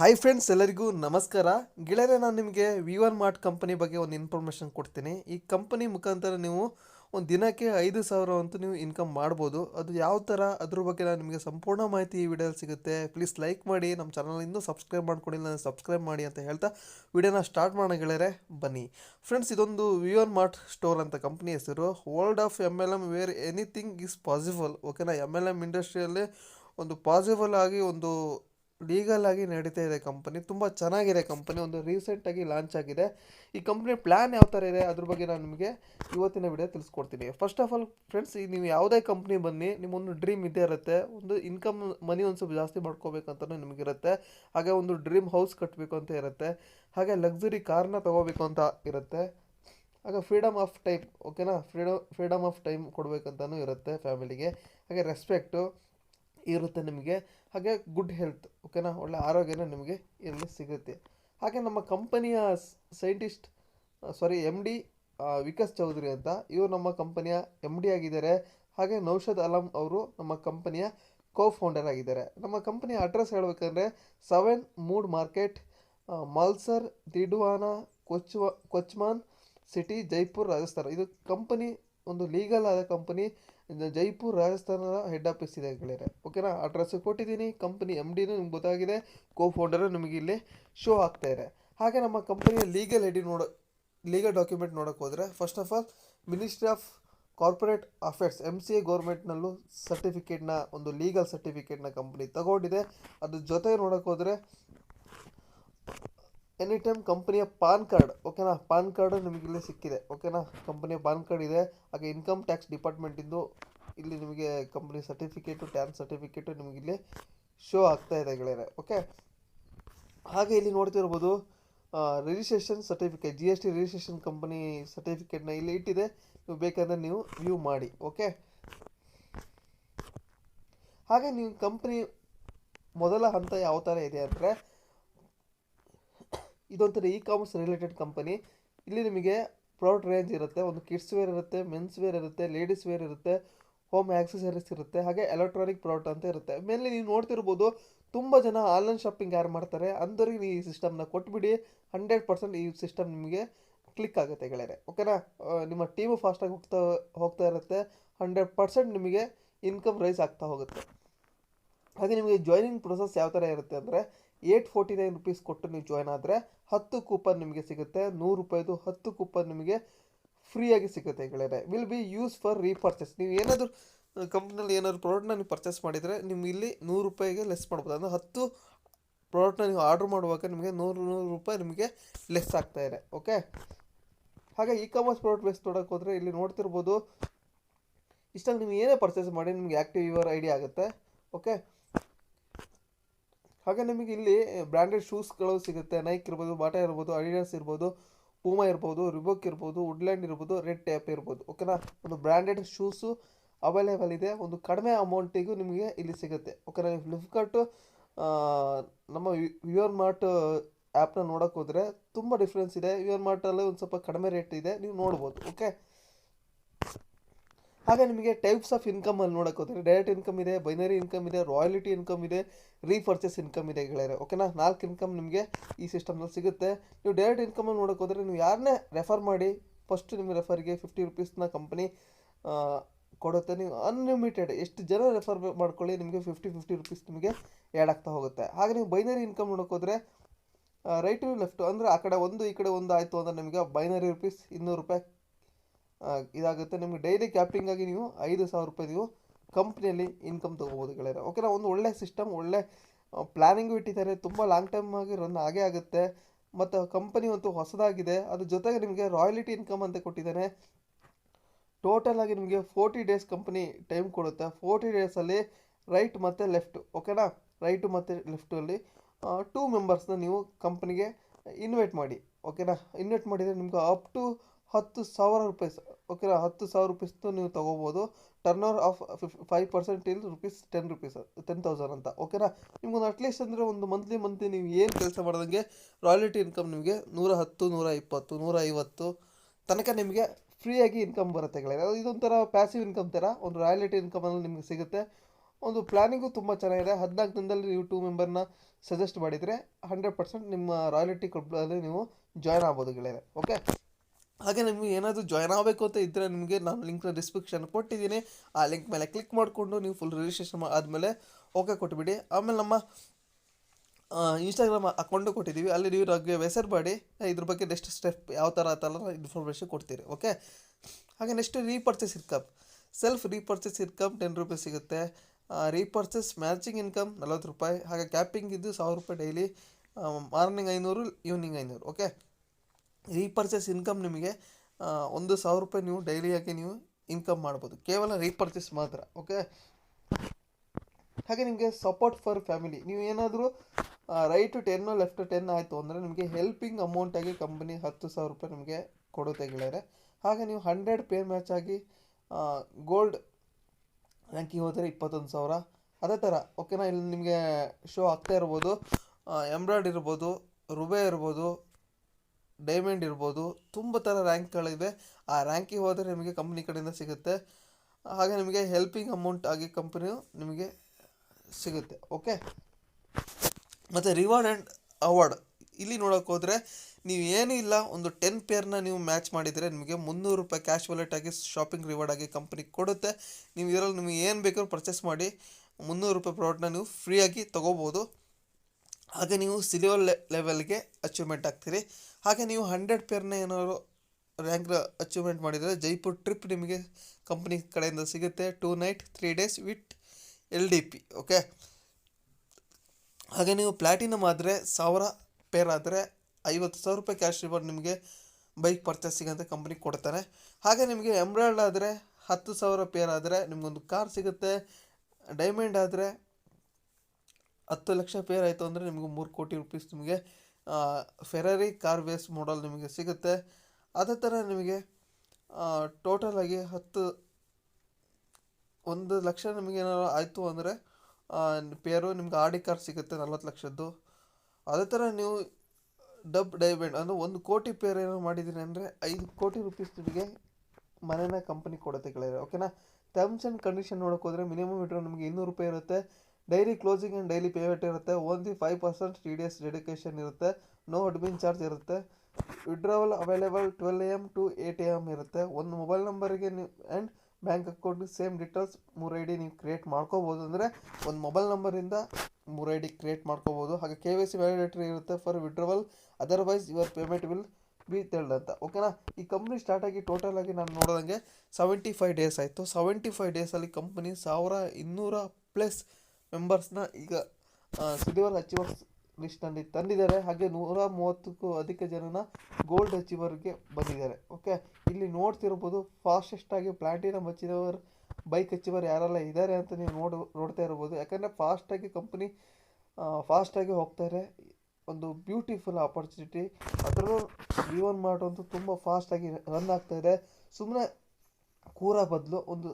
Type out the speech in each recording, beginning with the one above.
Hi friends ಎಲ್ಲರಿಗೂ ನಮಸ್ಕಾರ. ಗೆಳೆಯರೆ, ನಾನು ನಿಮಗೆ ವಿ ಒನ್ ಮಾರ್ಟ್ ಕಂಪನಿ ಬಗ್ಗೆ ಒಂದು ಇನ್ಫಾರ್ಮೇಷನ್ ಕೊಡ್ತೀನಿ. ಈ ಕಂಪನಿ ಮುಖಾಂತರ ನೀವು ಒಂದು ದಿನಕ್ಕೆ ಐದು ಸಾವಿರ ಅಂತೂ ನೀವು ಇನ್ಕಮ್ ಮಾಡ್ಬೋದು. ಅದು ಯಾವ ಥರ ಅದ್ರ ಬಗ್ಗೆ ನಾನು ನಿಮಗೆ ಸಂಪೂರ್ಣ ಮಾಹಿತಿ ಈ ವಿಡಿಯೋದಲ್ಲಿ ಸಿಗುತ್ತೆ. ಪ್ಲೀಸ್ ಲೈಕ್ ಮಾಡಿ, ನಮ್ಮ ಚಾನಲ್ ಇನ್ನೂ ಸಬ್ಸ್ಕ್ರೈಬ್ ಮಾಡ್ಕೊಂಡಿಲ್ಲ ಸಬ್ಸ್ಕ್ರೈಬ್ ಮಾಡಿ ಅಂತ ಹೇಳ್ತಾ ವಿಡಿಯೋನ ಸ್ಟಾರ್ಟ್ ಮಾಡೋಣ ಗೆಳೆಯರೆ, ಬನ್ನಿ. ಫ್ರೆಂಡ್ಸ್ ಇದೊಂದು ವಿ ಒನ್ ಮಾರ್ಟ್ ಸ್ಟೋರ್ ಅಂತ ಕಂಪ್ನಿ ಹೆಸರು. World of M L M where anything is possible ಓಕೆನಾ ಎಂ ಎಲ್ ಎಂ ಇಂಡಸ್ಟ್ರಿಯಲ್ಲಿ ಒಂದು ಪಾಸಿಬಲ್ ಆಗಿ ಒಂದು ಲೀಗಲ್ ಆಗಿ ನಡೀತಾ ಇದೆ ಕಂಪನಿ ತುಂಬ ಚೆನ್ನಾಗಿದೆ ಕಂಪನಿ ಒಂದು ರೀಸೆಂಟಾಗಿ ಲಾಂಚ್ ಆಗಿದೆ. ಈ ಕಂಪ್ನಿ ಪ್ಲ್ಯಾನ್ ಯಾವ ಥರ ಇದೆ ಅದ್ರ ಬಗ್ಗೆ ನಾನು ನಿಮಗೆ ಇವತ್ತಿನ ವಿಡಿಯೋ ತಿಳಿಸ್ಕೊಡ್ತೀನಿ. ಫಸ್ಟ್ ಆಫ್ ಆಲ್ ಫ್ರೆಂಡ್ಸ್ ಈಗ ನೀವು ಯಾವುದೇ ಕಂಪ್ನಿ ಬನ್ನಿ, ನಿಮ್ಮೊಂದು ಡ್ರೀಮ್ ಇದ್ದೇ ಇರುತ್ತೆ. ಒಂದು ಇನ್ಕಮ್ ಮನಿ ಒಂದು ಸ್ವಲ್ಪ ಜಾಸ್ತಿ ಮಾಡ್ಕೋಬೇಕಂತಲೂ ನಿಮಗಿರುತ್ತೆ. ಹಾಗೆ ಒಂದು ಡ್ರೀಮ್ ಹೌಸ್ ಕಟ್ಟಬೇಕು ಅಂತ ಇರುತ್ತೆ. ಹಾಗೆ ಲಕ್ಸುರಿ ಕಾರ್ನ ತೊಗೋಬೇಕು ಅಂತ ಇರುತ್ತೆ. ಆಗ ಫ್ರೀಡಮ್ ಆಫ್ ಟೈಮ್ ಓಕೆನಾ ಫ್ರೀಡಮ್ ಫ್ರೀಡಮ್ ಆಫ್ ಟೈಮ್ ಕೊಡಬೇಕಂತಲೂ ಇರುತ್ತೆ ಫ್ಯಾಮಿಲಿಗೆ ಹಾಗೆ ರೆಸ್ಪೆಕ್ಟು ಇರುತ್ತೆ ನಿಮಗೆ. ಹಾಗೆ ಗುಡ್ ಹೆಲ್ತ್ ಓಕೆನಾ? ಒಳ್ಳೆ ಆರೋಗ್ಯನೂ ನಿಮಗೆ ಇಲ್ಲಿ ಸಿಗುತ್ತೆ. ಹಾಗೆ ನಮ್ಮ ಕಂಪನಿಯ scientist sorry M D Vikas Chaudhary ಅಂತ, ಇವರು ನಮ್ಮ ಕಂಪನಿಯ ಎಂ ಡಿ ಆಗಿದ್ದಾರೆ. ಹಾಗೆ ನೌಷದ್ ಅಲಂ ಅವರು ನಮ್ಮ ಕಂಪನಿಯ ಕೋ ಫೌಂಡರ್ ಆಗಿದ್ದಾರೆ. ನಮ್ಮ ಕಂಪನಿಯ ಅಡ್ರೆಸ್ ಹೇಳಬೇಕಂದ್ರೆ ಸೆವೆನ್ ಮೂಡ್ ಮಾರ್ಕೆಟ್ ಮಾಲ್ಸರ್ ದಿಡ್ವಾನ ಕೊಚ್ವ ಕೊಚ್ಮಾನ್ ಸಿಟಿ ಜೈಪುರ್ ರಾಜಸ್ಥಾನ ಇದು ಕಂಪನಿ, ಒಂದು ಲೀಗಲ್ ಆದ ಕಂಪನಿ. ಜೈಪುರ್ ರಾಜಸ್ಥಾನದ ಹೆಡ್ ಆಫೀಸ್ ಇದೆ ಗೆಳೆಯರೆ. ಓಕೆನಾ ಅಡ್ರೆಸ್ ಕೊಟ್ಟಿದ್ದೀನಿ ಕಂಪ್ನಿ ಎಂ ಡಿನೂ ನಿಮ್ಗೆ ಗೊತ್ತಾಗಿದೆ ಕೋ ಫೌಂಡರು ನಿಮಗೆ ಇಲ್ಲಿ ಶೋ ಆಗ್ತಾ ಇದೆ. ಹಾಗೆ ನಮ್ಮ ಕಂಪನಿಯ ಲೀಗಲ್ ಐಡಿ ನೋಡೋ ಲೀಗಲ್ ಡಾಕ್ಯುಮೆಂಟ್ ನೋಡೋಕೆ ಹೋದರೆ first of all ministry of corporate affairs M C A ಗೌರ್ಮೆಂಟ್ನಲ್ಲೂ ಸರ್ಟಿಫಿಕೇಟ್ನ ಒಂದು ಲೀಗಲ್ ಸರ್ಟಿಫಿಕೇಟ್ನ ಕಂಪ್ನಿ ತಗೊಂಡಿದೆ. ಅದ್ರ ಜೊತೆ ನೋಡೋಕೆ ಹೋದರೆ ಎನಿ ಟೈಮ್ ಕಂಪನಿಯ ಪಾನ್ ಕಾರ್ಡ್, ಓಕೆನಾ? ಪಾನ್ ಕಾರ್ಡು ನಿಮಗೆ ಇಲ್ಲಿ ಸಿಕ್ಕಿದೆ, ಓಕೆನಾ? ಕಂಪನಿಯ ಪಾನ್ ಕಾರ್ಡ್ ಇದೆ. ಹಾಗೆ ಇನ್ಕಮ್ ಟ್ಯಾಕ್ಸ್ ಡಿಪಾರ್ಟ್ಮೆಂಟಿಂದು ಇಲ್ಲಿ ನಿಮಗೆ ಕಂಪನಿ ಸರ್ಟಿಫಿಕೇಟು, ಟ್ಯಾನ್ ಸರ್ಟಿಫಿಕೇಟು ನಿಮಗೆ ಇಲ್ಲಿ ಶೋ ಆಗ್ತಾ ಇದೆ ಗೆಳೆಯರೆ ಓಕೆ? ಹಾಗೆ ಇಲ್ಲಿ ನೋಡ್ತಿರ್ಬೋದು registration certificate G S T registration company ಸರ್ಟಿಫಿಕೇಟ್ನ ಇಲ್ಲಿ ಇಟ್ಟಿದೆ. ನೀವು ಬೇಕಾದರೆ ನೀವು ವ್ಯೂ ಮಾಡಿ, ಓಕೆ? ಹಾಗೆ ನೀವು ಕಂಪ್ನಿ ಮೊದಲ ಹಂತ ಯಾವ ಥರ ಇದೆ ಅಂದರೆ ಇದೊಂಥರ ಇ ಕಾಮರ್ಸ್ ರಿಲೇಟೆಡ್ ಕಂಪನಿ ಇಲ್ಲಿ ನಿಮಗೆ ಪ್ರಾಡಕ್ಟ್ ರೇಂಜ್ ಇರುತ್ತೆ, ಒಂದು ಕಿಡ್ಸ್ ವೇರ್ ಇರುತ್ತೆ ಮೆನ್ಸ್ ವೇರ್ ಇರುತ್ತೆ ಲೇಡೀಸ್ ವೇರ್ ಇರುತ್ತೆ ಹೋಮ್ ಆಕ್ಸೆಸರೀಸ್ ಇರುತ್ತೆ, ಹಾಗೆ ಎಲೆಕ್ಟ್ರಾನಿಕ್ ಪ್ರಾಡಕ್ಟ್ ಅಂತ ಇರುತ್ತೆ. ಮೇಲೆ ನೀವು ನೋಡ್ತಿರ್ಬೋದು, ತುಂಬ ಜನ ಆನ್ಲೈನ್ ಶಾಪಿಂಗ್ ಯಾರು ಮಾಡ್ತಾರೆ, ಅಂದರಿಗೆ ಈ ಸಿಸ್ಟಮ್ನ ಕೊಟ್ಬಿಡಿ ಹಂಡ್ರೆಡ್ ಪರ್ಸೆಂಟ್ ಈ ಸಿಸ್ಟಮ್ ನಿಮಗೆ ಕ್ಲಿಕ್ ಆಗುತ್ತೆ ಗೆಳೆಯರೆ. ಓಕೆನಾ ನಿಮ್ಮ ಟೀಮು ಫಾಸ್ಟಾಗಿ ಹೋಗ್ತಾ ಹೋಗ್ತಾ ಇರುತ್ತೆ ಹಂಡ್ರೆಡ್ ಪರ್ಸೆಂಟ್ ನಿಮಗೆ ಇನ್ಕಮ್ ರೈಸ್ ಆಗ್ತಾ ಹೋಗುತ್ತೆ. ಹಾಗೆ ನಿಮಗೆ ಜಾಯ್ನಿಂಗ್ ಪ್ರೊಸೆಸ್ ಯಾವ ಥರ ಇರುತ್ತೆ ಅಂದರೆ ಏಯ್ಟ್ ಫೋರ್ಟಿ ನೈನ್ ರುಪೀಸ್ ಕೊಟ್ಟು ನೀವು ಜಾಯ್ನ್ ಆದರೆ ಹತ್ತು ಕೂಪನ್ ನಿಮಗೆ ಸಿಗುತ್ತೆ, ನೂರು ರೂಪಾಯಿದು ಹತ್ತು ಕೂಪನ್ ನಿಮಗೆ ಫ್ರೀಯಾಗಿ ಸಿಗುತ್ತೆ ಗೆಳೆಯರೆ. Will be use for repurchase ನೀವು ಏನಾದರೂ ಕಂಪ್ನಿಯಲ್ಲಿ ಏನಾದರೂ ಪ್ರಾಡಕ್ಟ್ನ ನೀವು ಪರ್ಚೇಸ್ ಮಾಡಿದರೆ ನಿಮ್ಗೆ ಇಲ್ಲಿ ನೂರು ರೂಪಾಯಿಗೆ ಲೆಸ್ ಮಾಡ್ಬೋದು. ಅಂದರೆ ಹತ್ತು ಪ್ರಾಡಕ್ಟ್ನ ನೀವು ಆರ್ಡ್ರ್ ಮಾಡುವಾಗ ನಿಮಗೆ ನೂರು ನೂರು ರೂಪಾಯಿ ನಿಮಗೆ ಲೆಸ್ ಆಗ್ತಾ ಇದೆ. ಓಕೆ ಹಾಗೆ ಇ ಕಾಮರ್ಸ್ ಪ್ರಾಡಕ್ಟ್ ಬೇಸ್ ನೋಡೋಕೆ ಹೋದರೆ ಇಲ್ಲಿ ನೋಡ್ತಿರ್ಬೋದು ಇಷ್ಟಲ್ಲಿ ನೀವು ಏನೇ ಪರ್ಚೇಸ್ ಮಾಡಿ ನಿಮಗೆ ಆ್ಯಕ್ಟಿವ್ ಯುವರ್ ಐಡಿಯಾ ಆಗುತ್ತೆ. ಓಕೆ ಹಾಗೆ ನಿಮಗೆ ಇಲ್ಲಿ ಬ್ರ್ಯಾಂಡೆಡ್ ಶೂಸ್ಗಳು ಸಿಗುತ್ತೆ. ನೈಕ್ ಇರ್ಬೋದು ಬಾಟಾ ಇರ್ಬೋದು ಅಡಿಡಾಸ್ ಇರ್ಬೋದು ಪೂಮಾ ಇರ್ಬೋದು ರಿಬೋಕ್ ಇರ್ಬೋದು ವುಡ್ಲ್ಯಾಂಡ್ ಇರ್ಬೋದು ರೆಡ್ ಟ್ಯಾಪ್ ಇರ್ಬೋದು. ಓಕೆನಾ ಒಂದು ಬ್ರ್ಯಾಂಡೆಡ್ ಶೂಸು ಅವೈಲೇಬಲ್ ಇದೆ. ಒಂದು ಕಡಿಮೆ ಅಮೌಂಟಿಗೂ ನಿಮಗೆ ಇಲ್ಲಿ ಸಿಗುತ್ತೆ. ಓಕೆನಾ ನೀವು ಫ್ಲಿಪ್ಕಾರ್ಟು ನಮ್ಮ ವಿವರ್ ಮಾರ್ಟ್ ಆ್ಯಪ್ನ ನೋಡೋಕೆ ಹೋದರೆ ತುಂಬ ಡಿಫ್ರೆನ್ಸ್ ಇದೆ. ವಿವರ್ ಮಾರ್ಟಲ್ಲಿ ಒಂದು ಸ್ವಲ್ಪ ಕಡಿಮೆ ರೇಟ್ ಇದೆ. ನೀವು ನೋಡ್ಬೋದು. ಓಕೆ ಹಾಗೆ ನಿಮಗೆ ಟೈಪ್ಸ್ ಆಫ್ ಇನ್ಕಮಲ್ಲಿ ನೋಡಕ್ಕೆ ಹೋದರೆ ಡೈರೆಕ್ಟ್ ಇನ್ಕಮ್ ಇದೆ ಬೈನರಿ ಇನ್ಕಮ್ ಇದೆ ರಾಯಲಿಟಿ ಇನ್ಕಮ್ ಇದೆ ರೀಪರ್ಚೇಸ್ ಇನ್ಕಮ್ ಇದೆ ಗೆಳೆಯರೆ. ಓಕೆನಾ ನಾಲ್ಕು ಇನ್ಕಮ್ ನಿಮಗೆ ಈ ಸಿಸ್ಟಮ್ನಲ್ಲಿ ಸಿಗುತ್ತೆ. ನೀವು ಡೈರೆಕ್ಟ್ ಇನ್ಕಮ್ ನೋಡಕ್ಕೆ ಹೋದರೆ ನೀವು ಯಾರನ್ನೇ ರೆಫರ್ ಮಾಡಿ ಫಸ್ಟ್ ನಿಮ್ಮ ರೆಫರ್ಗೆ ಫಿಫ್ಟಿ ರುಪೀಸ್ನ ಕಂಪ್ನಿ ಕೊಡುತ್ತೆ. ನೀವು ಅನ್ಲಿಮಿಟೆಡ್ ಎಷ್ಟು ಜನ ರೆಫರ್ ಮಾಡ್ಕೊಳ್ಳಿ ನಿಮಗೆ ಫಿಫ್ಟಿ ಫಿಫ್ಟಿ ರುಪೀಸ್ ನಿಮಗೆ ಆ್ಯಡ್ ಆಗ್ತಾ ಹೋಗುತ್ತೆ. ಹಾಗೆ ನೀವು ಬೈನರಿ ಇನ್ಕಮ್ ನೋಡಕ್ಕೆ ಹೋದರೆ ರೈಟ್ ಲೆಫ್ಟ್ ಅಂದರೆ ಆ ಕಡೆ ಒಂದು, ಈ ಕಡೆ ಒಂದು ಆಯಿತು ಅಂದರೆ ನಿಮಗೆ ಬೈನರಿ ರುಪೀಸ್ ಇನ್ನೂರು ರೂಪಾಯಿ ಇದಾಗುತ್ತೆ. ನಿಮಗೆ ಡೈಲಿ ಕ್ಯಾಪಿಂಗಾಗಿ ನೀವು ಐದು ಸಾವಿರ ರೂಪಾಯಿ ನೀವು ಕಂಪ್ನಿಯಲ್ಲಿ ಇನ್ಕಮ್ ತೊಗೋಬೋದು ಗೆಳೆಯರೆ. ಓಕೆನಾ ಒಂದು ಒಳ್ಳೆ ಸಿಸ್ಟಮ್ ಒಳ್ಳೆ ಪ್ಲ್ಯಾನಿಂಗು ಇಟ್ಟಿದ್ದಾರೆ. ತುಂಬ ಲಾಂಗ್ ಟೈಮ್ ಆಗಿ ರನ್ ಆಗೇ ಆಗುತ್ತೆ. ಮತ್ತು ಕಂಪನಿ ಅಂತೂ ಹೊಸದಾಗಿದೆ. ಅದ್ರ ಜೊತೆಗೆ ನಿಮಗೆ ರಾಯಲಿಟಿ ಇನ್ಕಮ್ ಅಂತ ಕೊಟ್ಟಿದ್ದಾನೆ ಟೋಟಲ್ ಆಗಿ ನಿಮಗೆ ಫೋರ್ಟಿ ಡೇಸ್ ಕಂಪನಿ ಟೈಮ್ ಕೊಡುತ್ತೆ. ಫೋರ್ಟಿ ಡೇಸಲ್ಲಿ ರೈಟ್ ಮತ್ತು ಲೆಫ್ಟ್ ಓಕೆನಾ ರೈಟು ಮತ್ತು ಲೆಫ್ಟಲ್ಲಿ ಟೂ ಮೆಂಬರ್ಸ್ನ ನೀವು ಕಂಪ್ನಿಗೆ ಇನ್ವೈಟ್ ಮಾಡಿ ಓಕೆನಾ ಇನ್ವೈಟ್ ಮಾಡಿದರೆ ನಿಮ್ಗೆ ಅಪ್ ಟು ಹತ್ತು ಸಾವಿರ ರುಪೀಸ್ ಓಕೆನಾ ಹತ್ತು ಸಾವಿರ ರುಪೀಸ್ದು ನೀವು ತೊಗೋಬೋದು. Turnover of fif five percent ಇಲ್ಲಿ rupees ten rupees ten thousand ಅಂತ ಓಕೆನಾ ನಿಮ್ಗೊಂದು ಅಟ್ಲೀಸ್ಟ್ ಅಂದರೆ ಒಂದು ಮಂತ್ಲಿ ಮಂತ್ಲಿ ನೀವು ಏನು ಕೆಲಸ ಮಾಡೋದಂಗೆ ರಾಯಲ್ಟಿ ಇನ್ಕಮ್ ನಿಮಗೆ ನೂರ ಹತ್ತು, ನೂರ ಇಪ್ಪತ್ತು, ನೂರ ಐವತ್ತು ತನಕ ನಿಮಗೆ ಫ್ರೀಯಾಗಿ ಇನ್ಕಮ್ ಬರುತ್ತೆ ಗೆಳೆಯ ಇದೊಂಥರ ಪ್ಯಾಸಿವ್ ಇನ್ಕಮ್ ಥರ, ಒಂದು ರಾಯಲ್ಟಿ ಇನ್ಕಮಲ್ಲಿ ನಿಮಗೆ ಸಿಗುತ್ತೆ. ಒಂದು ಪ್ಲಾನಿಂಗು ತುಂಬ ಚೆನ್ನಾಗಿದೆ. ಹದಿನಾಲ್ಕು ದಿನದಲ್ಲಿ ನೀವು ಟೂ ಮೆಂಬರ್ನ ಸಜೆಸ್ಟ್ ಮಾಡಿದರೆ ಹಂಡ್ರೆಡ್ ಪರ್ಸೆಂಟ್ ನಿಮ್ಮ ರಾಯಲ್ಟಿ ಕ್ಲಬ್ನಲ್ಲಿ ನೀವು ಜಾಯ್ನ್ ಆಗ್ಬೋದು ಗೆಳೆಯರೆ ಓಕೆ ಹಾಗೆ ನಿಮಗೆ ಏನಾದರೂ ಜಾಯ್ನ್ ಆಗಬೇಕು ಅಂತ ಇದ್ದರೆ ನಿಮಗೆ ನಾನು ಲಿಂಕ್ನ ಡಿಸ್ಕ್ರಿಪ್ಷನ್ ಕೊಟ್ಟಿದ್ದೀನಿ. ಆ ಲಿಂಕ್ ಮೇಲೆ ಕ್ಲಿಕ್ ಮಾಡಿಕೊಂಡು ನೀವು ಫುಲ್ ರಿಜಿಸ್ಟ್ರೇಷನ್ ಆದಮೇಲೆ ಓಕೆ ಕೊಟ್ಬಿಡಿ. ಆಮೇಲೆ ನಮ್ಮ ಇನ್ಸ್ಟಾಗ್ರಾಮ್ ಅಕೌಂಟು ಕೊಟ್ಟಿದ್ದೀವಿ ಅಲ್ಲಿ ನೀವು ನಮಗೆ ಮೆಸೇಜ್ ಮಾಡಿ ಇದ್ರ ಬಗ್ಗೆ ನೆಕ್ಸ್ಟ್ ಸ್ಟೆಪ್ ಯಾವ ಥರ ಆ ಥರ ಇನ್ಫಾರ್ಮೇಷನ್ ಕೊಡ್ತೀರಿ ಓಕೆ ಹಾಗೆ next repurchase income self repurchase income ten rupees ಸಿಗುತ್ತೆ. ರೀಪರ್ಚೇಸ್ ಮ್ಯಾಚಿಂಗ್ ಇನ್ಕಮ್ ನಲ್ವತ್ತು ರೂಪಾಯಿ. ಹಾಗೆ ಕ್ಯಾಪಿಂಗ್ ಇದ್ದು ಸಾವಿರ ರೂಪಾಯಿ ಡೈಲಿ ಮಾರ್ನಿಂಗ್ ಐನೂರು ಈವ್ನಿಂಗ್ ಐನೂರು ಓಕೆ ರೀಪರ್ಚೇಸ್ ಇನ್ಕಮ್ ನಿಮಗೆ ಒಂದು ಸಾವಿರ ರೂಪಾಯಿ ನೀವು ಡೈಲಿಯಾಗಿ ನೀವು ಇನ್ಕಮ್ ಮಾಡ್ಬೋದು. ಕೇವಲ ರೀಪರ್ಚೇಸ್ ಮಾತ್ರ ಓಕೆ ಹಾಗೆ ನಿಮಗೆ ಸಪೋರ್ಟ್ ಫಾರ್ ಫ್ಯಾಮಿಲಿ ನೀವು ಏನಾದರೂ ರೈಟ್ ಟೆನ್ ಲೆಫ್ಟ್ ಟೆನ್ ಆಯಿತು ಅಂದರೆ ನಿಮಗೆ ಹೆಲ್ಪಿಂಗ್ ಅಮೌಂಟಾಗಿ ಕಂಪನಿ ಹತ್ತು ಸಾವಿರ ರೂಪಾಯಿ ನಿಮಗೆ ಕೊಡುತ್ತೆ ಗೆಳೆಯರೆ. ಹಾಗೆ ನೀವು ಹಂಡ್ರೆಡ್ ಪೇ ಮ್ಯಾಚ್ ಆಗಿ ಗೋಲ್ಡ್ ರ್ಯಾಂಕಿಂಗ್ ಹೋದರೆ ಇಪ್ಪತ್ತೊಂದು ಸಾವಿರ. ಅದೇ ಥರ ಓಕೆನಾ ಇಲ್ಲಿ ನಿಮಗೆ ಶೋ ಆಗ್ತಾ ಇರ್ಬೋದು ಎಂಬ್ರಾಯ್ಡ್ ಇರ್ಬೋದು, ರುಬೆ ಇರ್ಬೋದು ಡೈಮಂಡ್ ಇರ್ಬೋದು, ತುಂಬ ಥರ ರ್ಯಾಂಕ್ಗಳಿವೆ. ಆ ರ್ಯಾಂಕಿಗೆ ಹೋದರೆ ನಿಮಗೆ ಕಂಪ್ನಿ ಕಡೆಯಿಂದ ಸಿಗುತ್ತೆ. ಹಾಗೆ ನಿಮಗೆ ಹೆಲ್ಪಿಂಗ್ ಅಮೌಂಟ್ ಆಗಿ ಕಂಪ್ನಿಯು ನಿಮಗೆ ಸಿಗುತ್ತೆ ಓಕೆ ಮತ್ತು ರಿವಾರ್ಡ್ ಆ್ಯಂಡ್ ಅವಾರ್ಡ್ ಇಲ್ಲಿ ನೋಡೋಕೆ ಹೋದರೆ, ನೀವು ಏನೂ ಇಲ್ಲ, ಒಂದು ಟೆನ್ ಪೇರ್ನ ನೀವು ಮ್ಯಾಚ್ ಮಾಡಿದರೆ ನಿಮಗೆ ಮುನ್ನೂರು ರೂಪಾಯಿ ಕ್ಯಾಶ್ ವಾಲೆಟ್ ಆಗಿ ಶಾಪಿಂಗ್ ರಿವಾರ್ಡ್ ಆಗಿ ಕಂಪ್ನಿ ಕೊಡುತ್ತೆ. ನೀವು ಇದರಲ್ಲಿ ನಿಮಗೆ ಏನು ಬೇಕಾದ್ರೂ ಪರ್ಚೇಸ್ ಮಾಡಿ, ಮುನ್ನೂರು ರೂಪಾಯಿ ಪ್ರಾಡಕ್ಟ್ನ ನೀವು ಫ್ರೀಯಾಗಿ ತೊಗೋಬೋದು. ಹಾಗೆ ನೀವು ಸಿಲ್ವರ್ ಲೆವೆಲ್ಗೆ ಅಚೀವ್ಮೆಂಟ್ ಆಗ್ತೀರಿ ಹಾಗೆ ನೀವು ಹಂಡ್ರೆಡ್ ಪೇರ್ನ ಏನಾದ್ರು ರ್ಯಾಂಕ್ ಅಚೀವ್ಮೆಂಟ್ ಮಾಡಿದರೆ ಜೈಪುರ್ ಟ್ರಿಪ್ ನಿಮಗೆ ಕಂಪ್ನಿ ಕಡೆಯಿಂದ ಸಿಗುತ್ತೆ. Two night three days with L D P okay ಹಾಗೆ ನೀವು ಪ್ಲ್ಯಾಟಿನಮ್ ಆದರೆ ಸಾವಿರ ಪೇರ್ ಆದರೆ ಐವತ್ತು ಸಾವಿರ ರೂಪಾಯಿ ಕ್ಯಾಶ್ ರಿವಾರ್ಡ್ ನಿಮಗೆ ಬೈಕ್ ಪರ್ಚೇಸಿಂಗ್ ಅಂತ ಕಂಪ್ನಿ ಕೊಡ್ತಾರೆ. ಹಾಗೆ ನಿಮಗೆ ಎಂಬ್ರಾಯ್ಡ್ ಆದರೆ ಹತ್ತು ಸಾವಿರ ಪೇರ್ ಆದರೆ ನಿಮಗೊಂದು ಕಾರ್ ಸಿಗುತ್ತೆ. ಡೈಮಂಡ್ ಆದರೆ ಹತ್ತು ಲಕ್ಷ ಪೇರ್ ಆಯಿತು ಅಂದರೆ ನಿಮಗೆ ಮೂರು ಕೋಟಿ ರುಪೀಸ್ ನಿಮಗೆ ಫೆರರಿ ಕಾರ್ ಬೇಸ್ ಮಾಡಲ್ ನಿಮಗೆ ಸಿಗುತ್ತೆ. ಅದೇ ಥರ ನಿಮಗೆ ಟೋಟಲಾಗಿ ಹತ್ತು, ಒಂದು ಲಕ್ಷ ನಿಮಗೆ ಏನಾದ್ರು ಆಯಿತು ಅಂದರೆ ಪೇರು ನಿಮ್ಗೆ ಆಡಿ ಕಾರ್ ಸಿಗುತ್ತೆ ನಲ್ವತ್ತು ಲಕ್ಷದ್ದು. ಅದೇ ಥರ ನೀವು ಡಬ್ ಡೈಮಂಡ್ ಅಂದರೆ ಒಂದು ಕೋಟಿ ಪೇರ್ ಏನೋ ಮಾಡಿದ್ದೀನಿ ಅಂದರೆ ಐದು ಕೋಟಿ ರುಪೀಸ್ ನಿಮಗೆ ಮನೆನ ಕಂಪನಿ ಕೊಡುತ್ತೆ ಗೆಳೆಯರೆ ಓಕೆನಾ ಟರ್ಮ್ಸ್ ಆ್ಯಂಡ್ ಕಂಡೀಷನ್ ನೋಡೋಕ್ಕೋದ್ರೆ ಮಿನಿಮಮ್ ಇಟ್ರೆ ನಿಮಗೆ ಇನ್ನೂರು ರೂಪಾಯಿ ಇರುತ್ತೆ. Daily closing and daily payment ಇರುತ್ತೆ. Only five percent T D S dedication ಇರುತ್ತೆ. ನೋ ಅಡ್ಮಿನ್ ಚಾರ್ಜ್ ಇರುತ್ತೆ. Withdrawal available twelve A M to eight A M ಇರುತ್ತೆ. ಒಂದು ಮೊಬೈಲ್ ನಂಬರಿಗೆ ನೀವು and bank account same details ಮೂರು ಐ ಡಿ ನೀವು create ಮಾಡ್ಕೋಬೋದು. ಅಂದರೆ ಒಂದು ಮೊಬೈಲ್ ನಂಬರಿಂದ ಮೂರು ಐ ಡಿ ಕ್ರಿಯೇಟ್ ಮಾಡ್ಕೋಬೋದು. ಹಾಗೆ ಕೆ ವೈ ಸಿ ವ್ಯಾಲಿಡೇಟ್ರಿ ಇರುತ್ತೆ for withdrawal otherwise your payment will be held ಅಂತ. ಓಕೆನಾ ಈ ಕಂಪ್ನಿ ಸ್ಟಾರ್ಟ್ ಆಗಿ ಟೋಟಲ್ ಆಗಿ ನಾನು ನೋಡಿದಂಗೆ ಸೆವೆಂಟಿ ಫೈವ್ ಡೇಸ್ ಆಯಿತು. ಸೆವೆಂಟಿ ಫೈವ್ ಡೇಸಲ್ಲಿ ಕಂಪ್ನಿ ಸಾವಿರ ಇನ್ನೂರ ಪ್ಲಸ್ ಮೆಂಬರ್ಸ್ನ ಈಗ ಸಿಲ್ವರ್ ಅಚೀವರ್ಸ್ ಲಿಸ್ಟ್ನಲ್ಲಿ ತಂದಿದ್ದಾರೆ. ಹಾಗೆ ನೂರ ಮೂವತ್ತಕ್ಕೂ ಅಧಿಕ ಜನನ ಗೋಲ್ಡ್ ಅಚೀವರ್ಗೆ ಬಂದಿದ್ದಾರೆ. ಓಕೆ ಇಲ್ಲಿ ನೋಡ್ತಿರ್ಬೋದು ಫಾಸ್ಟೆಸ್ಟ್ ಆಗಿ ಪ್ಲಾಟಿನಮ್ ಅಚೀವರ್ ಬೈಕ್ ಅಚೀವರ್ ಯಾರೆಲ್ಲ ಇದ್ದಾರೆ ಅಂತ ನೀವು ನೋಡು, ನೋಡ್ತಾ ಇರ್ಬೋದು. ಯಾಕಂದರೆ ಫಾಸ್ಟಾಗಿ ಕಂಪ್ನಿ ಫಾಸ್ಟಾಗಿ ಹೋಗ್ತಾರೆ ಒಂದು ಬ್ಯೂಟಿಫುಲ್ ಆಪರ್ಚುನಿಟಿ ಅದರಲ್ಲೂ ಜೀವನ್ ಮಾಡೋದು ತುಂಬ ಫಾಸ್ಟಾಗಿ ರನ್ ಆಗ್ತಾ ಇದೆ. ಸುಮ್ಮನೆ ಕೂರ ಬದಲು ಒಂದು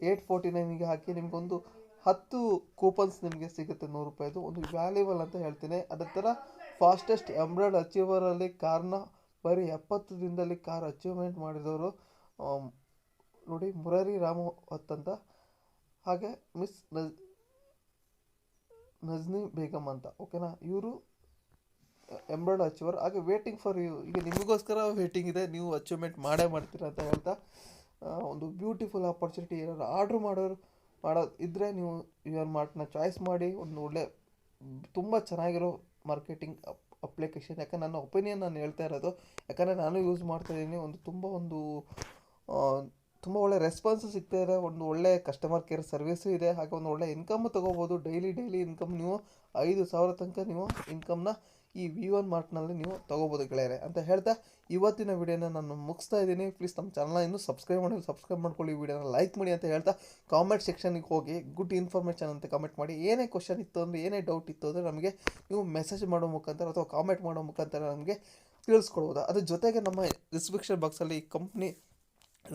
ಏಯ್ಟ್ ಫೋರ್ಟಿ ನೈನಿಗೆ ಹಾಕಿ ನಿಮಗೊಂದು ಹತ್ತು ಕೂಪನ್ಸ್ ನಿಮಗೆ ಸಿಗುತ್ತೆ ನೂರು ರೂಪಾಯಿದು. ಒಂದು ವ್ಯಾಲ್ಯೂಬಲ್ ಅಂತ ಹೇಳ್ತೀನಿ. ಅದೇ ಥರ ಫಾಸ್ಟೆಸ್ಟ್ ಎಂಬ್ರಾಯ್ಡ್ ಅಚೀವರಲ್ಲಿ ಕಾರ್ನ ಬರೀ ಎಪ್ಪತ್ತು ದಿನದಲ್ಲಿ ಕಾರ್ ಅಚೀವ್ಮೆಂಟ್ ಮಾಡಿದವರು ನೋಡಿ ಮುರಾರಿ ರಾಮು ಅಂತ ಹಾಗೆ ಮಿಸ್ ನಜ್, ನಜ್ನಿ ಬೇಗಮ್ ಅಂತ. ಓಕೆನಾ ಇವರು ಎಂಬ್ರಾಯ್ಡ್ ಅಚೀವರ್ ಹಾಗೆ ವೇಟಿಂಗ್ ಫಾರ್ ಯು ಈಗ ನಿಮಗೋಸ್ಕರ ವೇಟಿಂಗ್ ಇದೆ. ನೀವು ಅಚೀವ್ಮೆಂಟ್ ಮಾಡೇ ಮಾಡ್ತೀರಾ ಅಂತ ಹೇಳ್ತಾ ಒಂದು ಬ್ಯೂಟಿಫುಲ್ ಆಪರ್ಚುನಿಟಿ ಏನಾದ್ರು ಆರ್ಡ್ರ್ ಮಾಡೋರು ಮಾಡೋದು ಇದ್ದರೆ ನೀವು ಯುವರ್ ಮಾರ್ಟ್ನ ಚಾಯ್ಸ್ ಮಾಡಿ, ಒಂದು ಒಳ್ಳೆ, ತುಂಬ ಚೆನ್ನಾಗಿರೋ ಮಾರ್ಕೆಟಿಂಗ್ ಅಪ್ಲಿಕೇಶನ್ ಯಾಕಂದ್ರೆ ನನ್ನ ಒಪಿನಿಯನ್ ನಾನು ಹೇಳ್ತಾ ಇರೋದು, ಯಾಕಂದರೆ ನಾನು ಯೂಸ್ ಮಾಡ್ತಾಯಿದ್ದೀನಿ ಒಂದು ತುಂಬ ಒಂದು ತುಂಬ ಒಳ್ಳೆ ರೆಸ್ಪಾನ್ಸು ಸಿಗ್ತಾ ಇದೆ, ಒಂದು ಒಳ್ಳೆ ಕಸ್ಟಮರ್ ಕೇರ್ ಸರ್ವಿಸು ಇದೆ, ಹಾಗೆ ಒಂದು ಒಳ್ಳೆ ಇನ್ಕಮ್ ತೊಗೋಬೋದು ಡೈಲಿ ಡೈಲಿ ಇನ್ಕಮ್ ನೀವು, ಐದು ಸಾವಿರ ತನಕ ನೀವು ಇನ್ಕಮ್ನ ಈ ವಿ ಒನ್ ಮಾರ್ಟ್ನಲ್ಲಿ ನೀವು ತೊಗೋಬೋದು ಗೆಳೆಯರೆ ಅಂತ ಹೇಳ್ತಾ ಇವತ್ತಿನ ವಿಡಿಯೋನ ನಾನು ಮುಗಿಸ್ತಾ ಇದ್ದೀನಿ. ಪ್ಲೀಸ್ ನಮ್ಮ ಚಾನಲ್ನ ಇನ್ನೂ ಸಬ್ಸ್ಕ್ರೈಬ್ ಮಾಡಿ ಸಬ್ಸ್ಕ್ರೈಬ್ ಮಾಡ್ಕೊಳ್ಳಿ ವಿಡಿಯೋನ ಲೈಕ್ ಮಾಡಿ ಅಂತ ಹೇಳ್ತಾ ಕಾಮೆಂಟ್ ಸೆಕ್ಷನ್ಗೆ ಹೋಗಿ ಗುಡ್ ಇನ್ಫಾರ್ಮೇಷನ್ ಅಂತ ಕಮೆಂಟ್ ಮಾಡಿ. ಏನೇ ಕ್ವಶನ್ ಇತ್ತು ಅಂದರೆ, ಏನೇ ಡೌಟ್ ಇತ್ತು ಅಂದರೆ ನಮಗೆ ನೀವು ಮೆಸೇಜ್ ಮಾಡೋ ಮುಖಾಂತರ ಅಥವಾ ಕಾಮೆಂಟ್ ಮಾಡೋ ಮುಖಾಂತರ ನಮಗೆ ತಿಳಿಸ್ಕೊಡ್ಬೋದು? ಅದ್ರ ಜೊತೆಗೆ ನಮ್ಮ ಡಿಸ್ಕ್ರಿಪ್ಷನ್ ಬಾಕ್ಸಲ್ಲಿ ಕಂಪ್ನಿ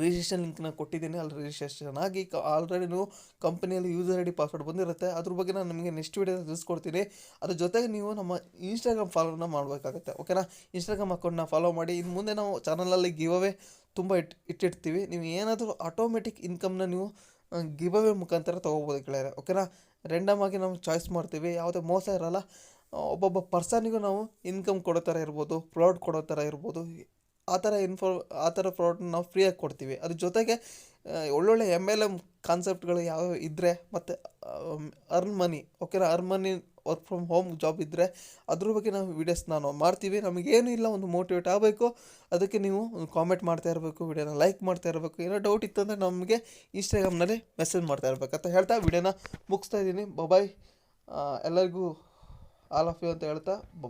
ರಿಜಿಸ್ಟ್ರೇಷನ್ ಲಿಂಕ್ನ ಕೊಟ್ಟಿದ್ದೀನಿ. ಅಲ್ಲಿ ರಿಜಿಸ್ಟ್ರೇಷನ್ ಆಗಿ ಆಲ್ರೆಡಿ ನೀವು ಕಂಪನಿಯಲ್ಲಿ ಯೂಸರ್ ಐ ಡಿ ಪಾಸ್ವರ್ಡ್ ಬಂದಿರುತ್ತೆ. ಅದ್ರ ಬಗ್ಗೆ ನಾನು ನಿಮಗೆ ನೆಕ್ಸ್ಟ್ ವೀಡಿಯೋ ತಿಳಿಸ್ಕೊಡ್ತೀನಿ. ಅದ್ರ ಜೊತೆಗೆ ನೀವು ನಮ್ಮ ಇನ್ಸ್ಟಾಗ್ರಾಮ್ ಫಾಲೋನ ಮಾಡಬೇಕಾಗುತ್ತೆ. ಓಕೆನಾ ಇನ್ಸ್ಟಾಗ್ರಾಮ್ ಅಕೌಂಟ್ನ ಫಾಲೋ ಮಾಡಿ. ಇನ್ನು ಮುಂದೆ ನಾವು ಚಾನಲಲ್ಲಿ ಗಿವ್ ಅವೇ ತುಂಬ ಇಟ್ ಇಟ್ಟಿರ್ತೀವಿ. ನೀವು ಏನಾದರೂ ಆಟೋಮೆಟಿಕ್ ಇನ್ಕಮ್ನ ನೀವು ಗಿವ್ ಅವೇ ಮುಖಾಂತರ ತೊಗೋಬೋದು ಗೆಳೆಯರೆ. ಓಕೆನಾ ರೆಂಡಮ್ ಆಗಿ ನಾವು ಚಾಯ್ಸ್ ಮಾಡ್ತೀವಿ. ಯಾವುದೇ ಮೋಸ ಇರೋಲ್ಲ. ಒಬ್ಬೊಬ್ಬ ಪರ್ಸನಿಗೂ ನಾವು ಇನ್ಕಮ್ ಕೊಡೋ ಥರ ಇರ್ಬೋದು ಪ್ರೌಡ್ ಕೊಡೋ ಥರ ಇರ್ಬೋದು. ಆ ಥರ ಇನ್ಫೋ ಆ ಥರ ಪ್ರಾಡಕ್ಟ್ನ ನಾವು ಫ್ರೀಯಾಗಿ ಕೊಡ್ತೀವಿ. ಅದ್ರ ಜೊತೆಗೆ ಒಳ್ಳೊಳ್ಳೆ ಎಂ ಎಲ್ ಎಂ ಕಾನ್ಸೆಪ್ಟ್ಗಳು ಯಾವ ಇದ್ದರೆ ಮತ್ತು ಅರ್ನ್ ಮನಿ ಓಕೆನಾ earn money work from home job ಇದ್ದರೆ ಅದ್ರ ಬಗ್ಗೆ ನಾವು ವೀಡಿಯೋಸ್ ನಾನು ಮಾಡ್ತೀವಿ. ನಮಗೇನು ಇಲ್ಲ, ಒಂದು ಮೋಟಿವೇಟ್ ಆಗಬೇಕು. ಅದಕ್ಕೆ ನೀವು ಒಂದು ಕಾಮೆಂಟ್ ಮಾಡ್ತಾ ಇರಬೇಕು ವೀಡಿಯೋನ ಲೈಕ್ ಮಾಡ್ತಾ ಇರಬೇಕು. ಏನೋ ಡೌಟ್ ಇತ್ತು ಅಂದರೆ ನಮಗೆ ಇನ್ಸ್ಟಾಗ್ರಾಮ್ನಲ್ಲಿ ಮೆಸೇಜ್ ಮಾಡ್ತಾ ಇರಬೇಕು ಅಂತ ಹೇಳ್ತಾ ವೀಡಿಯೋನ ಮುಗಿಸ್ತಾ ಇದ್ದೀನಿ. ಬಾಯ್ ಎಲ್ಲರಿಗೂ ಆಲ್ ಆಫ್ ಯು ಅಂತ ಹೇಳ್ತಾ ಬಾಯ್